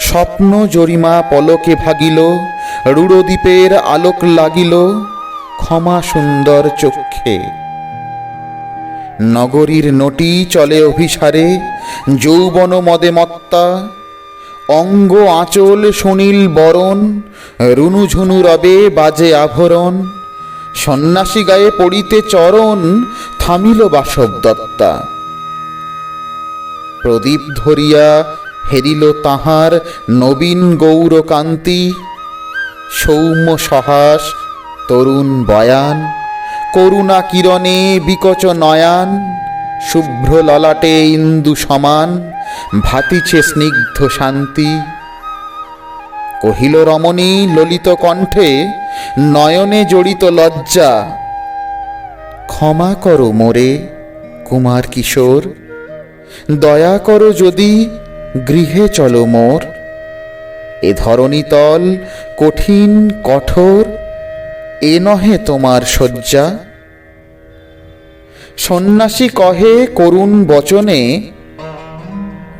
স্বপ্ন জরিমা পলকে ভাগিল রুড়দ্বীপের আলোক লাগিল, ক্ষমা সুন্দর চক্ষে। নগরীর নটি চলে অভিসারে, যৌবন মদে মত্তা, অঙ্গ আঁচল সুনীল বরণ, রুনুঝুনু রবে বাজে আভরণ, সন্ন্যাসী গায়ে পড়িতে চরণ, থামিল বাসব দত্তা প্রদীপ ধরিয়া হেরিল তাহার নবীন গৌরকান্তি। সৌম্য সহাস, তরুণ বয়ান, করুণা কিরণে বিকচ নয়ান, শুভ্র ললাটে ইন্দু সমান, ভাতিছে স্নিগ্ধ শান্তি। কহিল রমণী, ললিত কণ্ঠে নয়নে জড়িত লজ্জা। ক্ষমা করো মোরে, কুমার কিশোর, দয়া করো যদি গৃহে চলো মোর। এ ধরণী তল কঠিন, কঠোর, এ নহে তোমার শয্যা। সন্ন্যাসী কহে, করুণ বচনে,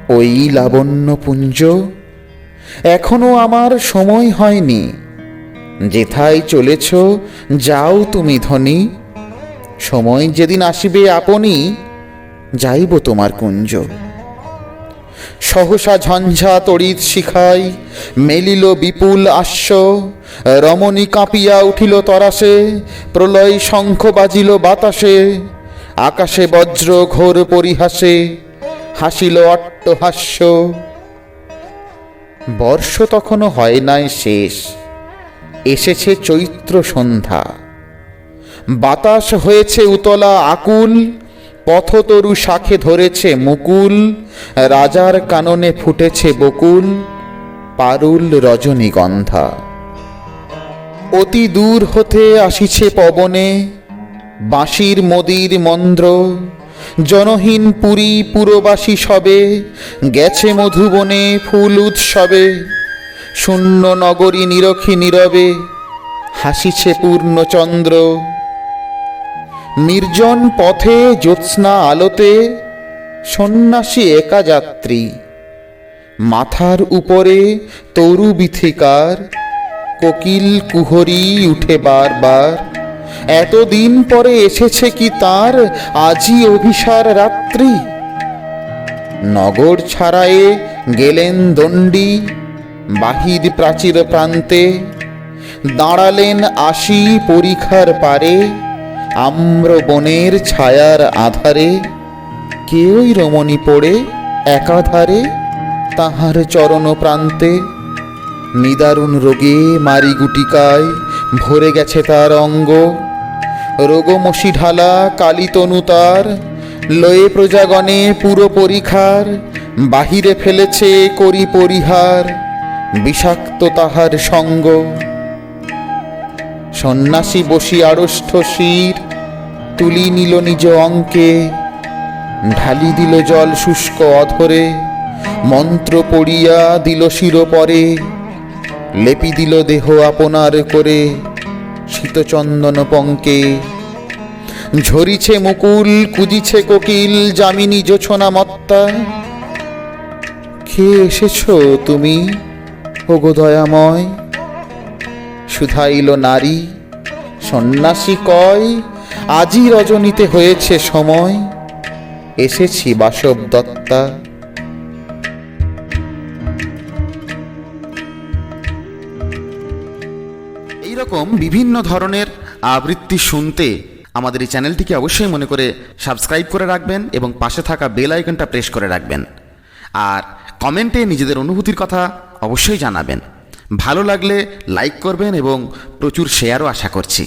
ওই লাবণ্যপুঞ্জ এখনও আমার সময় হয়নি। যেথায় চলেছ, যাও তুমি ধনী। সময় যেদিন আসিবে আপনি, যাইব তোমার কুঞ্জ। সহসা ঝঞ্ঝা তড়িৎ শিখাই, মেলিল বিপুল আশ্ব, রমণী কাঁপিয়া উঠিল তরাসে, প্রলয় শঙ্খ বাজিল বাতাসে, আকাশে বজ্র ঘোর পরিহাসে, হাসিল অট্টহাস্য। বর্ষ তখনও হয় নাই শেষ, এসেছে চৈত্র সন্ধ্যা। বাতাস হয়েছে উতলা আকুল পথতরু শাখে ধরেছে মুকুল, রাজার কাননে ফুটেছে বকুল, পারুল রজনীগন্ধা। অতি দূর হতে আসিছে পবনে, বাঁশির মদির মন্দ্র জনহীন পুরী পুরবাসী সবে, গেছে মধুবনে ফুল উৎসবে, শূন্য নগরী নিরখী নীরবে, হাসিছে পূর্ণচন্দ্র নির্জন পথে জ্যোৎস্না আলোতে সন্ন্যাসী একা যাত্রী মাথার উপরে তরু বিথিকার, কোকিল কুহরি উঠে বারবার। এতদিন পরে এসেছে কি তার আজই অভিসার রাত্রি? নগর ছাড়ায়ে গেলেন দণ্ডী, বাহির প্রাচীর প্রান্তে। দাঁড়ালেন আশি পরিখার পারে। আম্র বনের ছায়ার আধারে কেউই রমণী পড়ে একাধারে তাহার চরণ প্রান্তে। নিদারুণ রোগে মারি গুটিকায় ভরে গেছে তার অঙ্গ। রোগমসি ঢালা কালিতনু তার, লয়ে প্রজাগণে পুরো পরিখার, বাহিরে ফেলেছে করি পরিহার, বিষাক্ত তাহার সঙ্গ। সন্ন্যাসী বসি আড়ষ্ঠ শির, তুলি নিল নিজ অঙ্কে, ঢালি দিল জল শুষ্ক অধরে, মন্ত্র পড়িয়া দিল শির পরে, লেপি দিল দেহ আপনার করে, শীতচন্দন পঙ্কে। ঝরিছে মুকুল, কুদিছে কোকিল, যামিনী জোছনা মত্তা। খেয়ে এসেছ তুমি, ওগো দয়াময়? শুধাইল নারী। সন্ন্যাসী কয় আজই রজনীতে হয়েছে সময়। এসেছি বাসব দত্তা। এইরকম বিভিন্ন ধরনের আবৃত্তি শুনতে আমাদের এই চ্যানেলটিকে অবশ্যই মনে করে সাবস্ক্রাইব করে রাখবেন এবং পাশে থাকা বেল আইকনটা প্রেস করে রাখবেন। আর কমেন্টে নিজেদের অনুভূতির কথা অবশ্যই জানাবেন। ভালো লাগলে লাইক করবেন এবং প্রচুর শেয়ারও আশা করছি।